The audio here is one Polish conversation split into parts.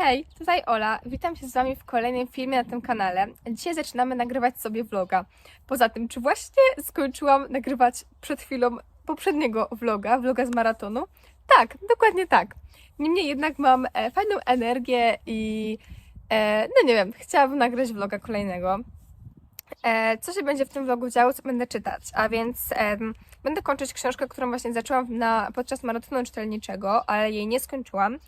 Hej, tutaj Ola. Witam się z Wami w kolejnym filmie na tym kanale. Dzisiaj zaczynamy nagrywać sobie vloga. Poza tym, czy właśnie skończyłam nagrywać przed chwilą poprzedniego vloga, vloga z maratonu? Tak, dokładnie tak. Niemniej jednak mam e, fajną energię i e, no nie wiem, chciałabym nagrać vloga kolejnego. E, co się będzie w tym vlogu działo, co będę czytać? A więc em, będę kończyć książkę, którą właśnie zaczęłam na, podczas maratonu czytelniczego, ale jej nie skończyłam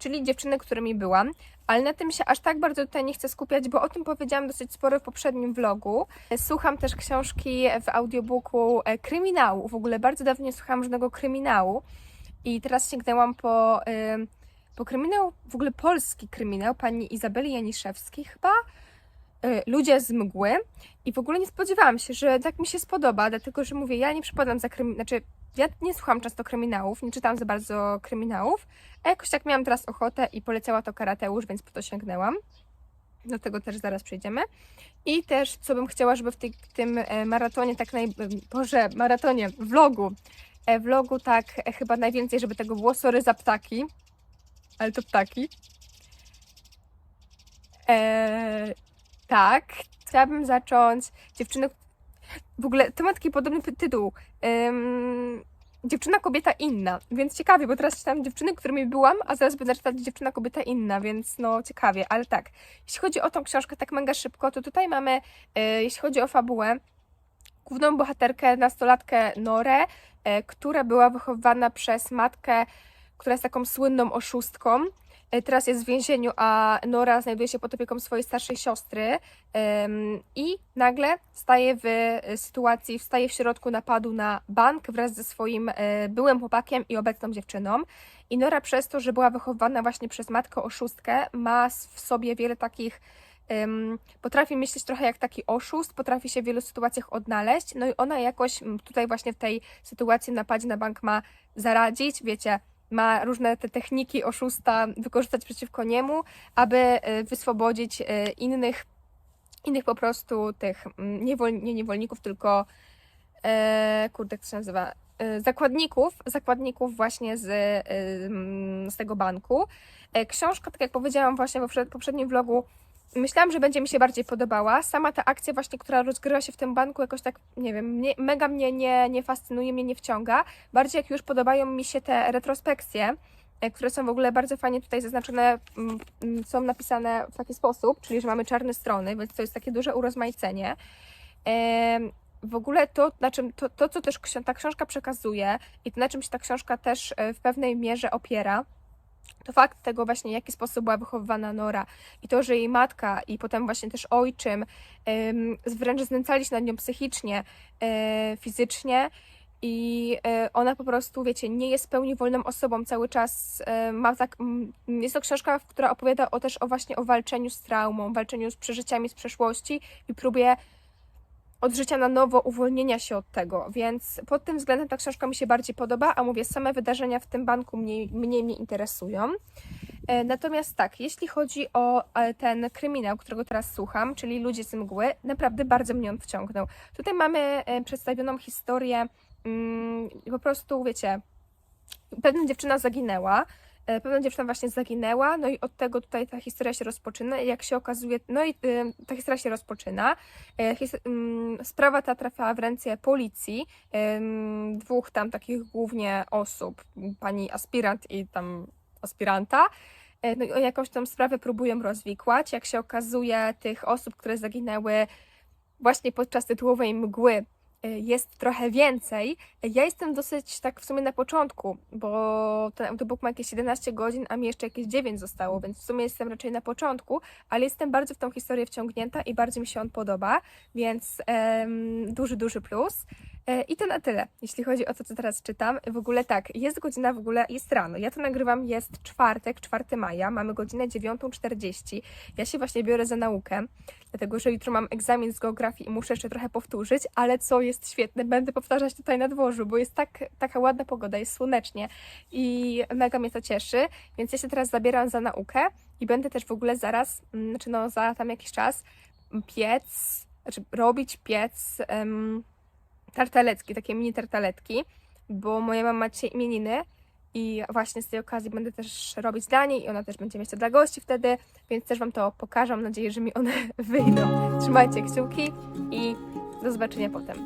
czyli dziewczyny, którymi byłam. Ale na tym się aż tak bardzo tutaj nie chcę skupiać, bo o tym powiedziałam dosyć sporo w poprzednim vlogu. Słucham też książki w audiobooku e, kryminału. W ogóle bardzo dawno nie słuchałam żadnego kryminału. I teraz sięgnęłam po, y, po kryminał, w ogóle polski kryminał, pani Izabeli Janiszewskiej chyba. y, Ludzie z mgły. I w ogóle nie spodziewałam się, że tak mi się spodoba, dlatego że mówię, ja nie przypadam za kryminał, znaczy ja nie słucham często kryminałów, nie czytam za bardzo kryminałów, a jakoś tak miałam teraz ochotę i polecała to Karateusz, więc po to sięgnęłam. Do tego też zaraz przejdziemy. I też, co bym chciała, żeby w tej, tym e, maratonie, tak naj... Boże, maratonie, vlogu, e, vlogu tak e, chyba najwięcej, żeby tego było, sorry za ptaki, ale to ptaki. E, tak, chciałabym zacząć dziewczyny, w ogóle to ma taki podobny ty- tytuł. Dziewczyna, kobieta inna. Więc ciekawie, bo teraz czytam dziewczyny, którymi byłam, a zaraz będę czytać dziewczyna, kobieta inna, więc no ciekawie, ale tak. Jeśli chodzi o tą książkę tak mega szybko, to tutaj mamy, y, jeśli chodzi o fabułę, główną bohaterkę, nastolatkę Norę, y, która była wychowywana przez matkę, która jest taką słynną oszustką. Y, Teraz jest w więzieniu, a Nora znajduje się pod opieką swojej starszej siostry i nagle staje w y, sytuacji, wstaje w środku napadu na bank wraz ze swoim y, byłym chłopakiem i obecną dziewczyną. I Nora przez to, że była wychowywana właśnie przez matkę oszustkę, ma w sobie wiele takich potrafi myśleć trochę jak taki oszust, potrafi się w wielu sytuacjach odnaleźć, no i ona jakoś tutaj właśnie w tej sytuacji napadzie na bank ma zaradzić, wiecie, ma różne te techniki oszusta wykorzystać przeciwko niemu, aby y, wyswobodzić y, innych, innych po prostu tych mm, niewol, nie niewolników, tylko e, kurde, jak to się nazywa? Zakładników, zakładników właśnie z, mm, z tego banku. Książka, tak jak powiedziałam właśnie w poprze- poprzednim vlogu, myślałam, że będzie mi się bardziej podobała. Sama ta akcja właśnie, która rozgrywa się w tym banku, jakoś tak, nie wiem, mega mnie nie, nie fascynuje, mnie nie wciąga. Bardziej jak już podobają mi się te retrospekcje, e, które są w ogóle bardzo fajnie tutaj zaznaczone, mm, mm, są napisane w taki sposób, czyli że mamy czarne strony, więc to jest takie duże urozmaicenie. W ogóle to, na czym, to, to co też ta książka przekazuje i to, na czym się ta książka też e, w pewnej mierze opiera, to fakt tego właśnie, w jaki sposób była wychowywana Nora i to, że jej matka i potem właśnie też ojczym wręcz znęcali się nad nią psychicznie, e, fizycznie i e, ona po prostu, wiecie, nie jest w pełni wolną osobą, cały czas e, ma tak, jest to książka, która opowiada o, też o właśnie o walczeniu z traumą, walczeniu z przeżyciami z przeszłości i próbie od życia na nowo, uwolnienia się od tego, więc pod tym względem ta książka mi się bardziej podoba, a mówię, same wydarzenia w tym banku mniej, mniej mnie interesują. E, Natomiast tak, jeśli chodzi o e, ten kryminał, którego teraz słucham, czyli Ludzie z mgły, naprawdę bardzo mnie on wciągnął. Tutaj mamy e, przedstawioną historię, mm, po prostu, wiecie, pewna dziewczyna zaginęła, pewna dziewczyna właśnie zaginęła, no i od tego tutaj ta historia się rozpoczyna i jak się okazuje, no i y, ta historia się rozpoczyna. E, ym, sprawa ta trafiała w ręce policji, dwóch tam takich głównie osób, pani aspirant i tam aspiranta. E, No i jakąś tą sprawę próbują rozwikłać. Jak się okazuje, tych osób, które zaginęły właśnie podczas tytułowej mgły, e, jest trochę więcej. Ja jestem dosyć tak w sumie na początku, bo ten audiobook ma jakieś 11 godzin, a mi jeszcze jakieś 9 zostało, więc w sumie jestem raczej na początku, ale jestem bardzo w tą historię wciągnięta i bardzo mi się on podoba, więc em, duży, duży plus. E, I to na tyle, jeśli chodzi o to, co teraz czytam. W ogóle tak, jest godzina w ogóle, jest rano. Ja to nagrywam, jest czwartek, 4 maja, mamy godzinę 9.40. Ja się właśnie biorę za naukę, dlatego że jutro mam egzamin z geografii i muszę jeszcze trochę powtórzyć, ale co jest świetne, będę powtarzać tutaj na dworzu, bo jest tak, taka ładna pogoda, jest słonecznie i mega mnie to cieszy, więc ja się teraz zabieram za naukę i będę też w ogóle zaraz, mm, znaczy no za tam jakiś czas piec, znaczy robić piec em, tartalecki, takie mini tartaletki, bo moja mama ma dzisiaj imieniny I właśnie z tej okazji będę też robić dla niej i ona też będzie mieć to dla gości wtedy, więc też Wam to pokażę. Mam nadzieję, że mi one wyjdą. Trzymajcie kciuki i do zobaczenia potem.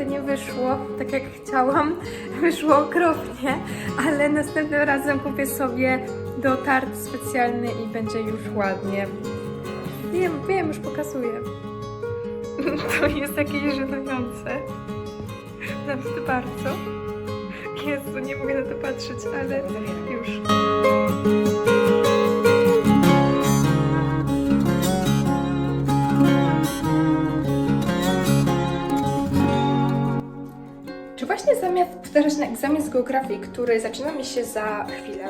Niestety nie wyszło tak jak chciałam. Wyszło okropnie, ale następnym razem kupię sobie do tart specjalny i będzie już ładnie. Wiem, wiem, już pokazuję. To jest jakieś żenujące. Naprawdę bardzo. Jezu, nie mogę na to patrzeć, ale już. Powtarzać na egzamin z geografii, który zaczyna mi się za chwilę,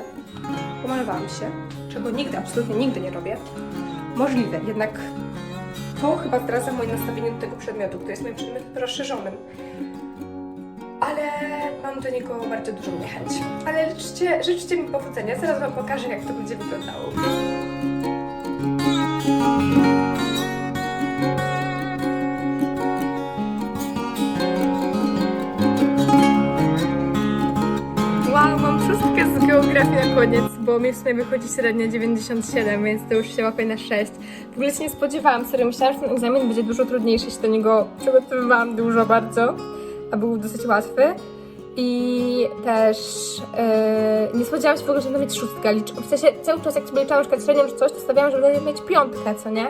pomalowałam się, czego nigdy, absolutnie nigdy nie robię, możliwe, jednak to chyba zdradza moje nastawienie do tego przedmiotu, który jest moim przedmiotem rozszerzonym. Ale mam do niego bardzo dużą niechęć. Ale życzcie, życzcie mi powodzenia, zaraz Wam pokażę, jak to będzie wyglądało. Geografii na koniec, bo mi w sumie wychodzi średnia 97, więc to już się łapie na 6. W ogóle się nie spodziewałam, serio, myślałam, że ten egzamin będzie dużo trudniejszy, się do niego przygotowywałam dużo bardzo, a był dosyć łatwy. I też yy, nie spodziewałam się w ogóle, że będę mieć szóstkę. Licz, w sensie cały czas jak sobie liczyłam na przykład średnią czy coś, to stawiałam, że będę mieć piątkę, co nie?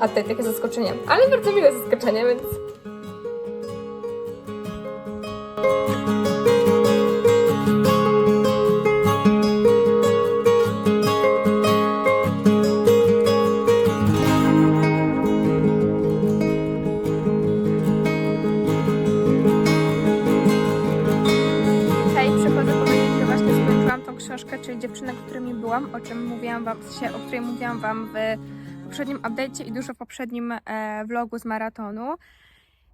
A tutaj takie zaskoczenie. Ale bardzo miłe zaskoczenie, więc czyli dziewczynę, o której byłam, o czym mówiłam wam, o której mówiłam wam w poprzednim update'cie i dużo w poprzednim e, vlogu z maratonu.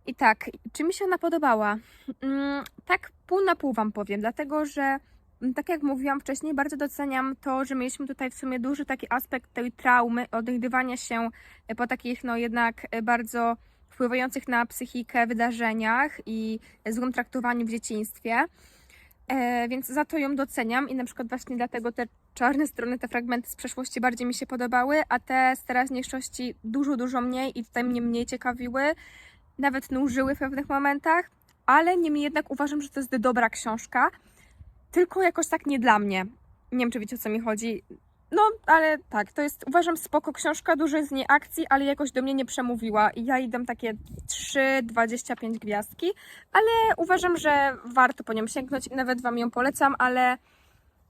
I tak, czy mi się ona podobała? Mm, tak pół na pół wam powiem, dlatego że mm, tak jak mówiłam wcześniej, bardzo doceniam to, że mieliśmy tutaj w sumie duży taki aspekt tej traumy, odnajdywania się e, po takich no jednak e, bardzo wpływających na psychikę wydarzeniach i złym traktowaniu w dzieciństwie. E, więc za to ją doceniam i na przykład właśnie dlatego te czarne strony, te fragmenty z przeszłości bardziej mi się podobały, a te z teraźniejszości dużo, dużo mniej i tutaj mnie mniej ciekawiły, nawet nużyły w pewnych momentach, ale niemniej jednak uważam, że to jest dobra książka, tylko jakoś tak nie dla mnie. Nie wiem, czy wiecie o co mi chodzi. No, ale tak, to jest, uważam, spoko książka, dużo jest z niej akcji, ale jakoś do mnie nie przemówiła i ja idę takie 3,25 gwiazdki, ale uważam, że warto po nią sięgnąć nawet Wam ją polecam, ale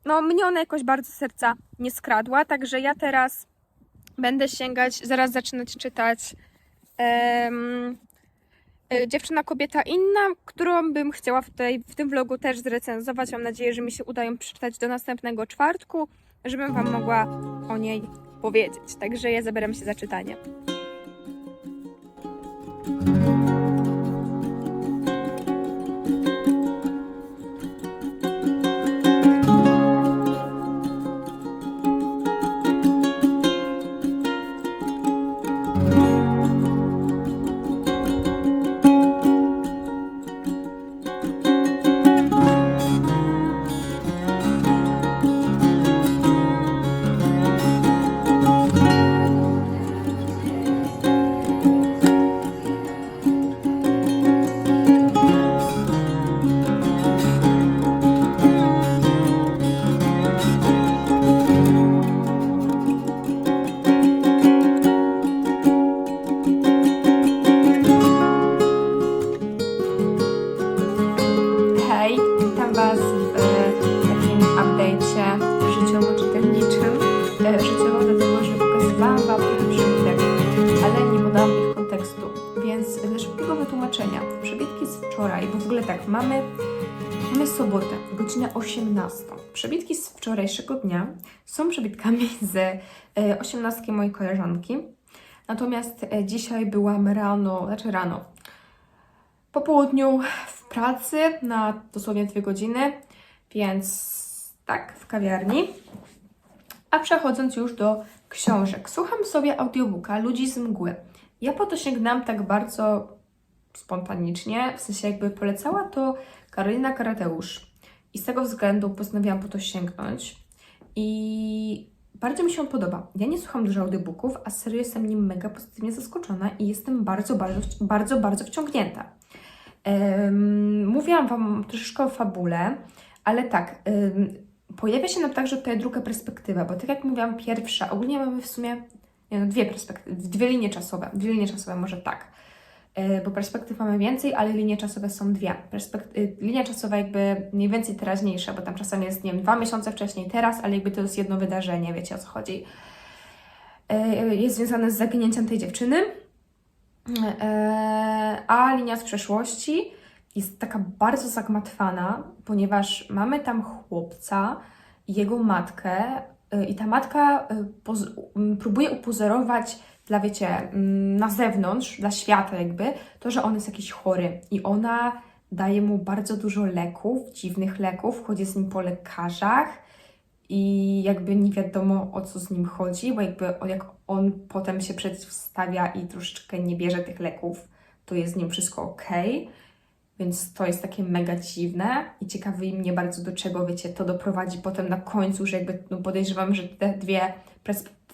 no mnie ona jakoś bardzo serca nie skradła, także ja teraz będę sięgać, zaraz zaczynać czytać e, Dziewczyna, kobieta inna, którą bym chciała w, tej, w tym vlogu też zrecenzować. Mam nadzieję, że mi się uda ją przeczytać do następnego czwartku, żebym Wam mogła o niej powiedzieć. Także ja zabieram się za czytanie. Zobaczenia. Przebitki z wczoraj, bo w ogóle tak, mamy, mamy sobotę, godzinę 18. Przebitki z wczorajszego dnia są przebitkami z e, 18 mojej koleżanki. Natomiast e, dzisiaj byłam rano, znaczy rano, po południu w pracy na dosłownie dwie godziny, więc tak, w kawiarni. A przechodząc już do książek, słucham sobie audiobooka Ludzi z mgły. Ja po to sięgnęłam tak bardzo spontanicznie, w sensie jakby polecała to Karolina Karateusz. I z tego względu postanowiłam po to sięgnąć. I bardzo mi się podoba. Ja nie słucham dużo audiobooków, a serio jestem nim mega pozytywnie zaskoczona i jestem bardzo, bardzo, bardzo, bardzo wciągnięta. Em, mówiłam Wam troszeczkę o fabule, ale tak, em, pojawia się nam także tutaj druga perspektywa, bo tak jak mówiłam, pierwsza, ogólnie mamy w sumie nie, no, dwie perspektywy, dwie linie czasowe, dwie linie czasowe, może tak, bo perspektyw mamy więcej, ale linie czasowe są dwie. Perspekt- y, linia czasowa jakby mniej więcej teraźniejsza, bo tam czasami jest, nie wiem, dwa miesiące wcześniej, teraz, ale jakby to jest jedno wydarzenie, wiecie o co chodzi. E, Jest związane z zaginięciem tej dziewczyny, E, a linia z przeszłości jest taka bardzo zagmatwana, ponieważ mamy tam chłopca i jego matkę i ta matka próbuje upozorować dla, wiecie, mm, na zewnątrz, dla świata jakby, to, że on jest jakiś chory i ona daje mu bardzo dużo leków, dziwnych leków, chodzi z nim po lekarzach i jakby nie wiadomo o co z nim chodzi, bo jakby o- jak on potem się przeciwstawia i troszeczkę nie bierze tych leków, to jest z nim wszystko ok. Więc to jest takie mega dziwne i ciekawi mnie bardzo do czego, wiecie, to doprowadzi potem na końcu, że jakby no podejrzewam, że te dwie,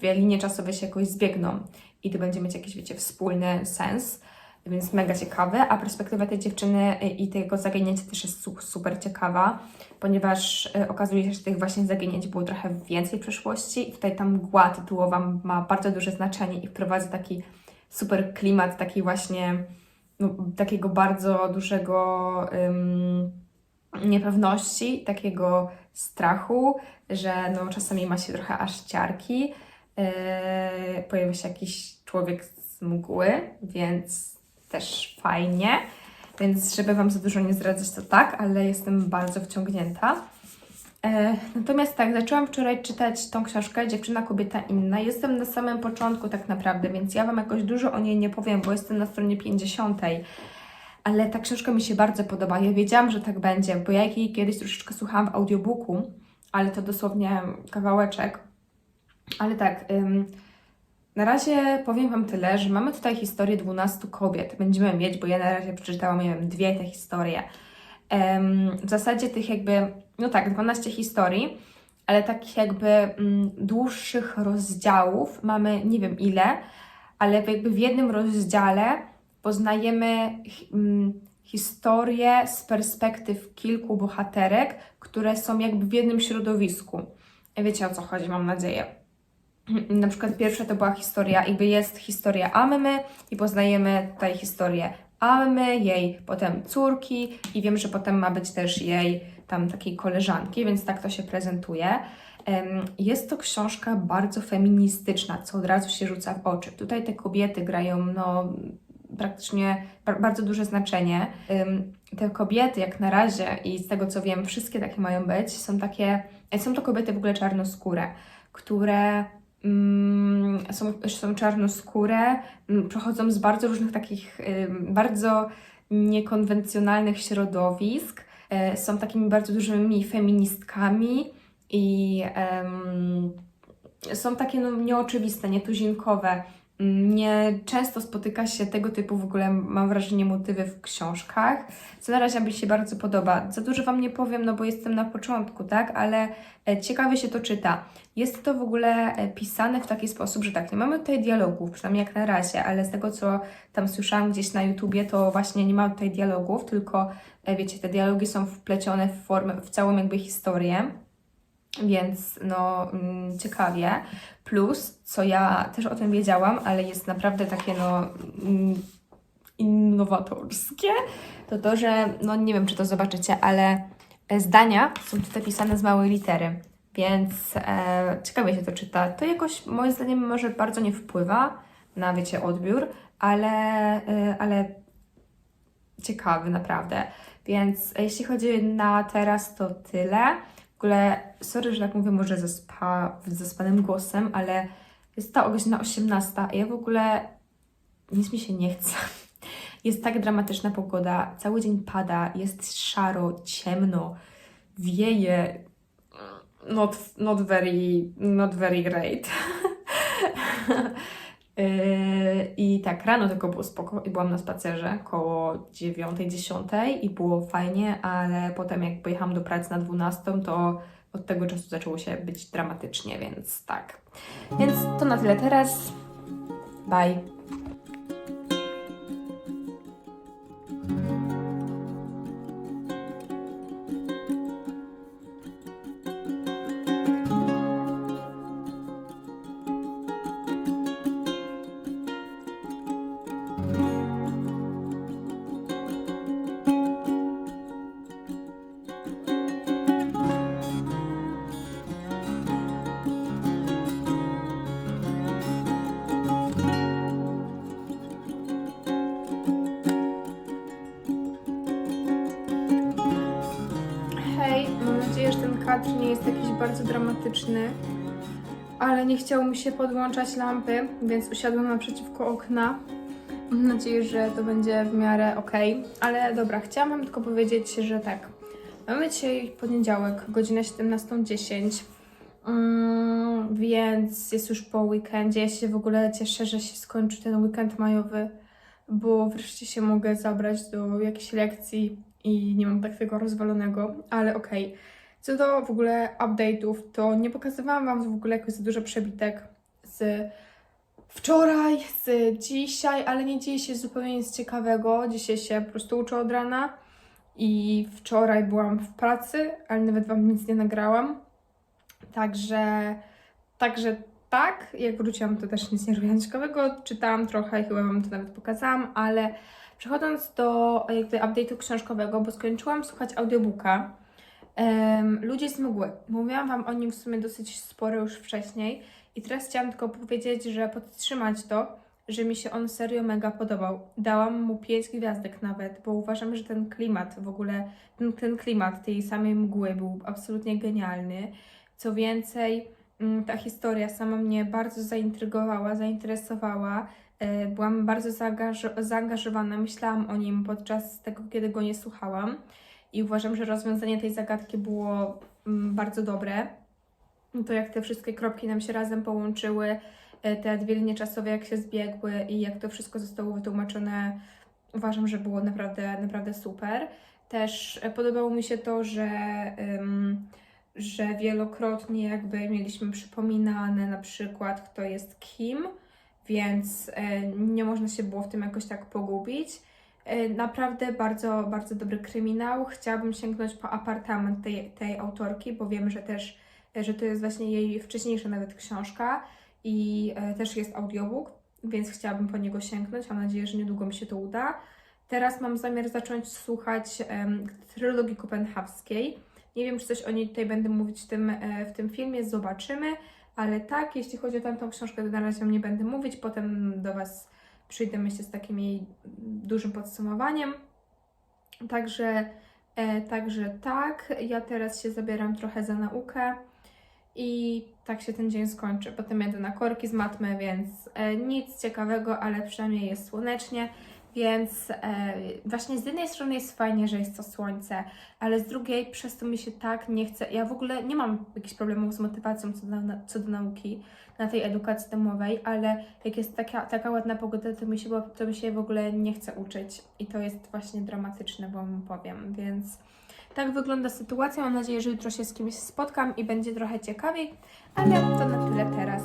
dwie linie czasowe się jakoś zbiegną i to będzie mieć jakiś, wiecie, wspólny sens. Więc mega ciekawe, a perspektywa tej dziewczyny y, i tego zaginięcia też jest su- super ciekawa, ponieważ y, okazuje się, że tych właśnie zaginięć było trochę więcej w przeszłości i tutaj ta mgła tytułowa ma bardzo duże znaczenie i wprowadza taki super klimat, taki właśnie no, takiego bardzo dużego niepewności, takiego strachu, że no, czasami ma się trochę aż ciarki. Yy, pojawia się jakiś człowiek z mgły, więc też fajnie. Więc żeby Wam za dużo nie zdradzać, to tak, ale jestem bardzo wciągnięta. E, Natomiast tak, zaczęłam wczoraj czytać tą książkę Dziewczyna, kobieta inna. Jestem na samym początku tak naprawdę, więc ja Wam jakoś dużo o niej nie powiem, bo jestem na stronie 50. Ale ta książka mi się bardzo podoba. Ja wiedziałam, że tak będzie, bo ja jej kiedyś troszeczkę słuchałam w audiobooku, ale to dosłownie kawałeczek. Ale tak, ym, na razie powiem Wam tyle, że mamy tutaj historię 12 kobiet. Będziemy mieć, bo ja na razie przeczytałam, nie wiem, dwie te historie. Em, w zasadzie tych jakby, no tak, 12 historii, ale takich jakby mm, dłuższych rozdziałów mamy nie wiem ile, ale jakby w jednym rozdziale poznajemy hi- mm, historię z perspektyw kilku bohaterek, które są jakby w jednym środowisku. Wiecie o co chodzi, mam nadzieję. Na przykład pierwsza to była historia, jakby jest historia Ammy i poznajemy tutaj historię Ammy, jej potem córki i wiem, że potem ma być też jej tam takiej koleżanki, więc tak to się prezentuje. Jest to książka bardzo feministyczna, co od razu się rzuca w oczy. Tutaj te kobiety grają no, praktycznie ba- bardzo duże znaczenie. Te kobiety, jak na razie, i z tego co wiem, wszystkie takie mają być, są takie, są to kobiety w ogóle czarnoskóre, które są, są czarnoskóre, mm, pochodzą z bardzo różnych takich, bardzo niekonwencjonalnych środowisk, e, są takimi bardzo dużymi feministkami i em, są takie no, nieoczywiste, nietuzinkowe. Nie często spotyka się tego typu w ogóle, mam wrażenie, motywy w książkach, co na razie mi się bardzo podoba. Za dużo Wam nie powiem, no bo jestem na początku, tak, ale e, ciekawie się to czyta. Jest to w ogóle e, pisane w taki sposób, że tak, nie mamy tutaj dialogów, przynajmniej jak na razie, ale z tego, co tam słyszałam gdzieś na YouTubie, to właśnie nie ma tutaj dialogów, tylko, e, wiecie, te dialogi są wplecione w formę, w całą jakby historię. Więc no mm, ciekawie. Plus, co ja też o tym wiedziałam, ale jest naprawdę takie no mm, innowatorskie, to to, że no nie wiem, czy to zobaczycie, ale e, zdania są tutaj pisane z małej litery, więc e, ciekawie się to czyta. To jakoś moim zdaniem może bardzo nie wpływa na, wiecie, odbiór, ale, e, ale ciekawy naprawdę. Więc jeśli chodzi na teraz, to tyle. Ogóle, sorry, że tak mówię, może zaspa, zaspanym głosem, ale jest ta godzina 18, a ja w ogóle nic mi się nie chce. Jest tak dramatyczna pogoda, cały dzień pada, jest szaro, ciemno, wieje. Not, not very, not very great. Yy, I tak, rano tylko było spoko i byłam na spacerze koło 9-10 i było fajnie, ale potem jak pojechałam do pracy na 12, to od tego czasu zaczęło się być dramatycznie, więc tak. Więc to na tyle teraz. Bye. Kadr nie jest jakiś bardzo dramatyczny, ale nie chciało mi się podłączać lampy, więc usiadłam naprzeciwko okna. Mam nadzieję, że to będzie w miarę ok. Ale dobra, chciałam Wam tylko powiedzieć, że tak. Mamy dzisiaj poniedziałek, godzinę 17.10. Mm, więc jest już po weekendzie. Ja się w ogóle cieszę, że się skończy ten weekend majowy, bo wreszcie się mogę zabrać do jakichś lekcji i nie mam tak tego rozwalonego, ale okej. Co do w ogóle update'ów, to nie pokazywałam Wam w ogóle jakoś za dużo przebitek z wczoraj, z dzisiaj, ale nie dzieje się zupełnie nic ciekawego. Dzisiaj się po prostu uczę od rana i wczoraj byłam w pracy, ale nawet Wam nic nie nagrałam. Także, także tak, jak wróciłam, to też nic nie robiłam ciekawego. Czytałam trochę i chyba Wam to nawet pokazałam, ale przechodząc do jakby update'u książkowego, bo skończyłam słuchać audiobooka em, Ludzie z mgły. Mówiłam Wam o nim w sumie dosyć sporo już wcześniej i teraz chciałam tylko powiedzieć, że podtrzymać to, że mi się on serio mega podobał. Dałam mu 5 gwiazdek nawet, bo uważam, że ten klimat w ogóle, ten, ten klimat tej samej mgły był absolutnie genialny. Co więcej, mm, ta historia sama mnie bardzo zaintrygowała, zainteresowała. E, Byłam bardzo zaangaż- zaangażowana, myślałam o nim podczas tego, kiedy go nie słuchałam i uważam, że rozwiązanie tej zagadki było mm, bardzo dobre. To jak te wszystkie kropki nam się razem połączyły, e, te dwie linie czasowe jak się zbiegły i jak to wszystko zostało wytłumaczone, uważam, że było naprawdę, naprawdę super. Też e, podobało mi się to, że, ym, że wielokrotnie jakby mieliśmy przypominane na przykład kto jest kim, więc e, nie można się było w tym jakoś tak pogubić. E, Naprawdę bardzo, bardzo dobry kryminał. Chciałabym sięgnąć po apartament tej, tej autorki, bo wiem, że też, że to jest właśnie jej wcześniejsza nawet książka i e, też jest audiobook, więc chciałabym po niego sięgnąć. Mam nadzieję, że niedługo mi się to uda. Teraz mam zamiar zacząć słuchać em, trylogii kopenhawskiej. Nie wiem, czy coś o niej tutaj będę mówić w tym, e, w tym filmie, zobaczymy. Ale tak, jeśli chodzi o tamtą książkę, to na razie o nie będę mówić. Potem do Was przyjdę, myślę, z takim jej dużym podsumowaniem. Także, e, także tak, ja teraz się zabieram trochę za naukę i tak się ten dzień skończy. Potem jadę na korki z matmy, więc e, nic ciekawego, ale przynajmniej jest słonecznie. Więc e, właśnie z jednej strony jest fajnie, że jest to słońce, ale z drugiej przez to mi się tak nie chce. Ja w ogóle nie mam jakichś problemów z motywacją co do, co do nauki na tej edukacji domowej, ale jak jest taka, taka ładna pogoda, to mi, się, to mi się w ogóle nie chce uczyć. I to jest właśnie dramatyczne, bo Wam powiem. Więc tak wygląda sytuacja. Mam nadzieję, że jutro się z kimś spotkam i będzie trochę ciekawiej, ale to na tyle teraz.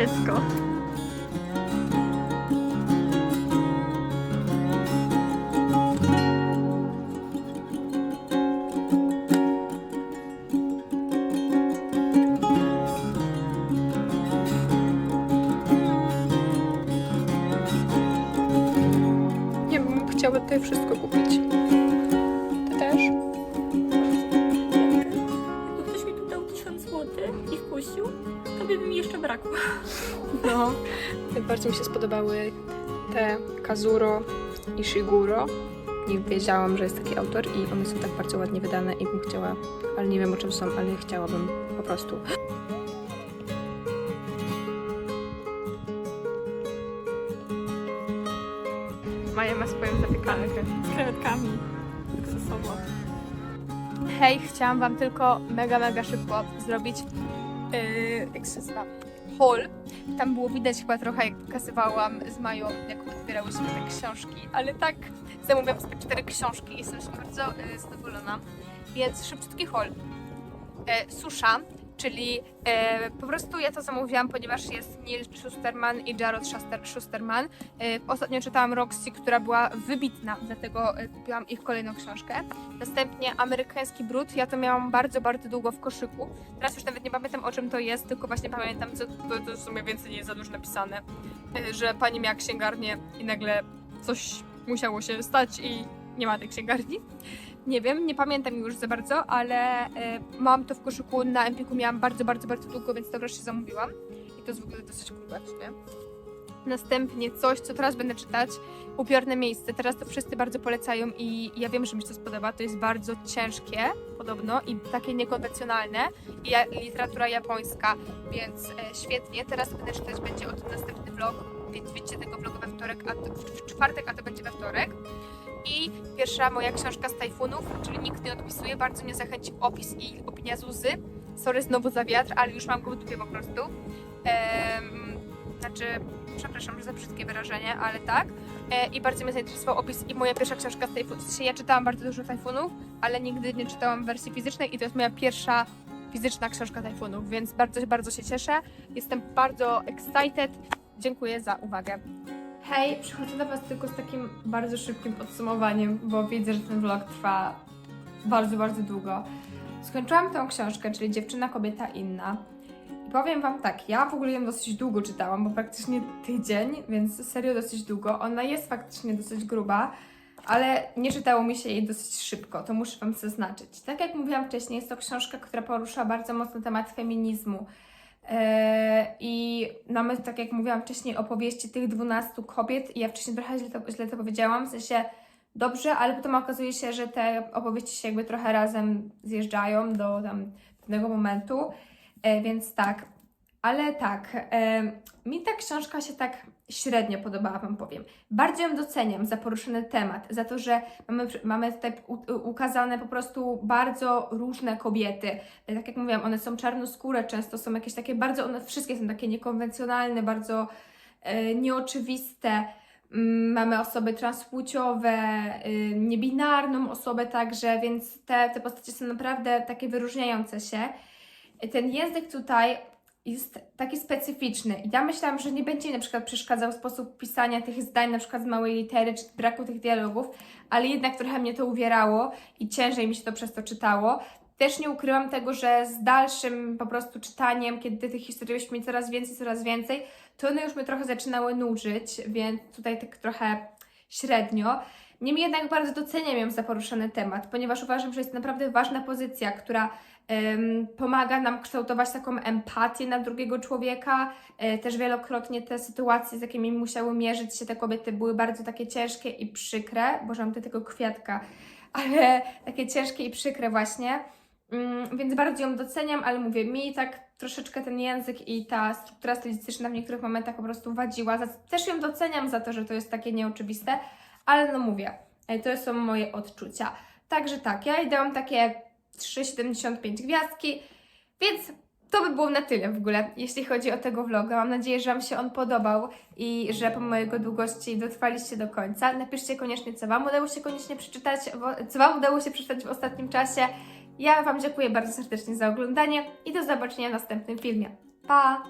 Dziecko. No. Bardzo mi się spodobały te Kazuro i Shiguro. Nie wiedziałam, że jest taki autor i one są tak bardzo ładnie wydane i bym chciała, ale nie wiem o czym są, ale chciałabym po prostu. Maja ma swoją zapiekankę. Z krewetkami. Hej, chciałam Wam tylko mega, mega szybko zrobić yy, jak się nazywa, haul. Tam było widać chyba trochę, jak pokazywałam z Mają, jak odbierałyśmy te książki, ale tak, zamówiłam sobie cztery książki i jestem się bardzo yy, zadowolona. Więc szybciutki haul. E, susza, czyli e, po prostu ja to zamówiłam, ponieważ jest Neil Schusterman i Jarrod Schuster, Schusterman. E, ostatnio czytałam Roxy, która była wybitna, dlatego e, kupiłam ich kolejną książkę. Następnie amerykański brud. Ja to miałam bardzo, bardzo długo w koszyku. Teraz już nawet nie pamiętam o czym to jest, tylko właśnie pamiętam, co to, to w sumie więcej nie jest za dużo napisane. Y, Że pani miała księgarnię i nagle coś musiało się stać i nie ma tej księgarni. Nie wiem, nie pamiętam już za bardzo, ale y, mam to w koszyku na Empiku, miałam bardzo, bardzo, bardzo długo, więc to wreszcie zamówiłam. I to jest w ogóle dosyć sumie. Następnie coś, co teraz będę czytać, Upiorne miejsce. Teraz to wszyscy bardzo polecają i ja wiem, że mi się to spodoba. To jest bardzo ciężkie podobno i takie niekonwencjonalne. I ja, literatura japońska, więc e, świetnie. Teraz będę czytać, będzie o tym następny vlog, więc widzicie tego vloga we wtorek, a to, w, w czwartek, a to będzie we wtorek. I pierwsza moja książka z tajfunów, czyli nikt nie odpisuje. Bardzo mnie zachęcił opis i opinia Zuzy. Sorry znowu za wiatr, ale już mam go w dupie po prostu. Em, znaczy, przepraszam za brzydkie wyrażenie, ale tak. E, I bardzo mnie zainteresował opis i moja pierwsza książka z tajfunów. W ja czytałam bardzo dużo tajfunów, ale nigdy nie czytałam wersji fizycznej i to jest moja pierwsza fizyczna książka tajfunów, więc bardzo, bardzo się cieszę. Jestem bardzo excited. Dziękuję za uwagę. Hej, przychodzę do Was tylko z takim bardzo szybkim podsumowaniem, bo widzę, że ten vlog trwa bardzo, bardzo długo. Skończyłam tą książkę, czyli Dziewczyna, Kobieta, Inna. I powiem Wam tak, ja w ogóle ją dosyć długo czytałam, bo praktycznie tydzień, więc serio dosyć długo. Ona jest faktycznie dosyć gruba, ale nie czytało mi się jej dosyć szybko, to muszę Wam zaznaczyć. Tak jak mówiłam wcześniej, jest to książka, która porusza bardzo mocno temat feminizmu. Eee, I mamy, tak jak mówiłam wcześniej, opowieści tych 12 kobiet. I ja wcześniej trochę źle to, źle to powiedziałam, w sensie dobrze, ale potem okazuje się, że te opowieści się jakby trochę razem zjeżdżają do tam pewnego momentu. E, więc tak, ale tak, e, mi ta książka się tak średnio podobała, Wam powiem. Bardziej ją doceniam za poruszony temat, za to, że mamy, mamy tutaj ukazane po prostu bardzo różne kobiety. E, Tak jak mówiłam, one są czarnoskóre, często są jakieś takie bardzo, one wszystkie są takie niekonwencjonalne, bardzo e, nieoczywiste. Mm, Mamy osoby transpłciowe, y, niebinarną osobę także, więc te, te postacie są naprawdę takie wyróżniające się ten język tutaj jest taki specyficzny. Ja myślałam, że nie będzie mi na przykład przeszkadzał sposób pisania tych zdań, na przykład z małej litery, czy braku tych dialogów, ale jednak trochę mnie to uwierało i ciężej mi się to przez to czytało. Też nie ukryłam tego, że z dalszym po prostu czytaniem, kiedy tych historii już mi coraz więcej, coraz więcej, to one już mnie trochę zaczynały nużyć, więc tutaj tak trochę średnio. Niemniej jednak bardzo doceniam ją za poruszony temat, ponieważ uważam, że jest naprawdę ważna pozycja, która pomaga nam kształtować taką empatię na drugiego człowieka. E, też wielokrotnie te sytuacje, z jakimi musiały mierzyć się te kobiety, były bardzo takie ciężkie i przykre. Boże, mam tutaj tego kwiatka, ale takie ciężkie i przykre właśnie. Mm, więc bardzo ją doceniam, ale mówię, mi tak troszeczkę ten język i ta struktura stylistyczna w niektórych momentach po prostu wadziła. Też ją doceniam za to, że to jest takie nieoczywiste, ale no mówię, e, to są moje odczucia. Także tak, ja dałam takie 3,75 gwiazdki, więc to by było na tyle w ogóle, jeśli chodzi o tego vloga. Mam nadzieję, że Wam się on podobał i że pomimo jego długości dotrwaliście do końca. Napiszcie koniecznie, co Wam udało się koniecznie przeczytać, co Wam udało się przeczytać w ostatnim czasie. Ja Wam dziękuję bardzo serdecznie za oglądanie i do zobaczenia w następnym filmie. Pa!